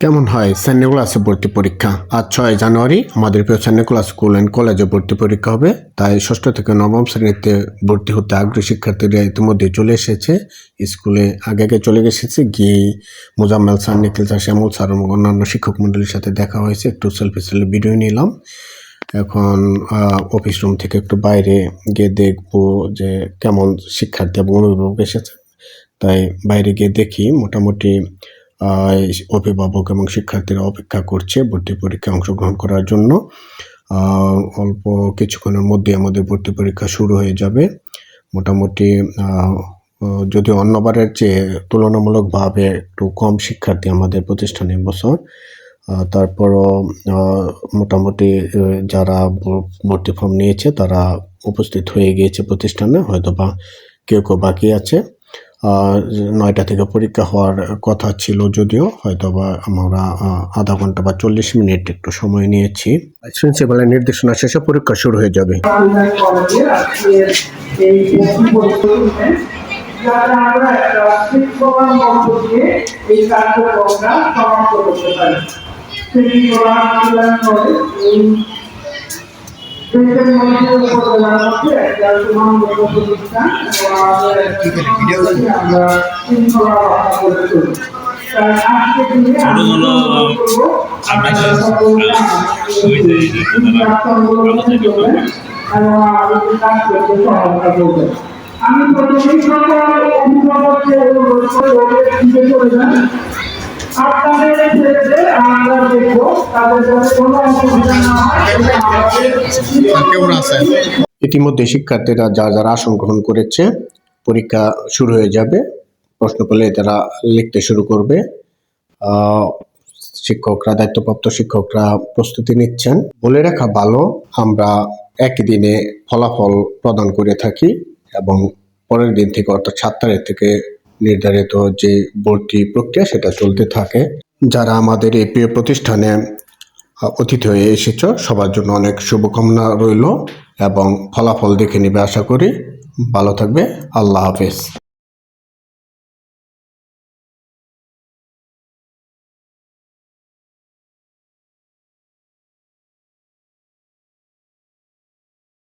কেমন হয়? সেন্ট নিকোলাসে ভর্তি পরীক্ষা। আজ ছয় জানুয়ারি আমাদের প্রিয় সেন্ট নিকোলাস স্কুল অ্যান্ড কলেজে ভর্তি পরীক্ষা হবে। তাই ষষ্ঠ থেকে নবম শ্রেণীতে ভর্তি হতে আগ্রহী শিক্ষার্থীরা ইতিমধ্যে চলে এসেছে। স্কুলে আগে আগে চলে এসেছে। গিয়ে Mozammel sir, Nikhil sir, Shyamal sir এবং অন্যান্য শিক্ষক মণ্ডলীর সাথে দেখা হয়েছে। একটু সেলফি সেলফি ভিডিও নিলাম। এখন অফিস রুম থেকে একটু বাইরে গিয়ে দেখব যে কেমন শিক্ষার্থী এবং অভিভাবক এসেছে। তাই বাইরে গিয়ে দেখি। মোটামুটি অভিভাবক এবং শিক্ষার্থীরা অপেক্ষা করছে ভর্তি পরীক্ষায় অংশগ্রহণ করার জন্য। অল্প কিছুক্ষণের মধ্যে আমাদের ভর্তি পরীক্ষা শুরু হয়ে যাবে। মোটামুটি আহ, অন্যবারের চেয়ে তুলনামূলকভাবে একটু কম শিক্ষার্থী আমাদের প্রতিষ্ঠানে বছর। তারপরও মোটামুটি যারা ভর্তি ফর্ম নিয়েছে তারা উপস্থিত হয়ে গিয়েছে প্রতিষ্ঠানে। হয়তো বা কেউ কেউ বাকি আছে। নয়টা থেকে পরীক্ষা হওয়ার কথা ছিল যদিও হয়তো বা আমরা আধা ঘণ্টা বা চল্লিশ মিনিট একটু সময় নিয়েছি। প্রিন্সিপালের নির্দেশনা শেষে পরীক্ষা শুরু হয়ে যাবে। যাতে আমরা একটা শিক্ষকর মধ্য দিয়ে এই কার্যক্রমটা সমাপ্ত করতে পারি। সেটি প্রধান এই আমি প্রথমেই অভিভাবককে অনুরোধ করে চলে যান আপনাদের ছেলেদের আমরা দেখব তাদের যাতে কোনো অসুবিধা না হয় ইতিমধ্যে শিক্ষার্থীরা যা যারা আসন গ্রহণ করেছে পরীক্ষা শুরু হয়ে যাবে। প্রশ্ন পেলে তারা লিখতে শুরু করবে। আহ, শিক্ষকরা দায়িত্বপ্রাপ্ত শিক্ষকরা প্রস্তুতি নিচ্ছেন। বলে রাখা ভালো আমরা একই দিনে ফলাফল প্রদান করে থাকি এবং পরের দিন থেকে অর্থাৎ সাত তারিখ থেকে নির্ধারিত যে ভর্তি প্রক্রিয়া সেটা চলতে থাকে। যারা আমাদের এই প্রিয় প্রতিষ্ঠানে অতিথি হয়ে এসেছ, সবার জন্য অনেক শুভকামনা রইল এবং ফলাফল দেখে নিবে আশা করি। ভালো থাকবে। আল্লাহ হাফেজ।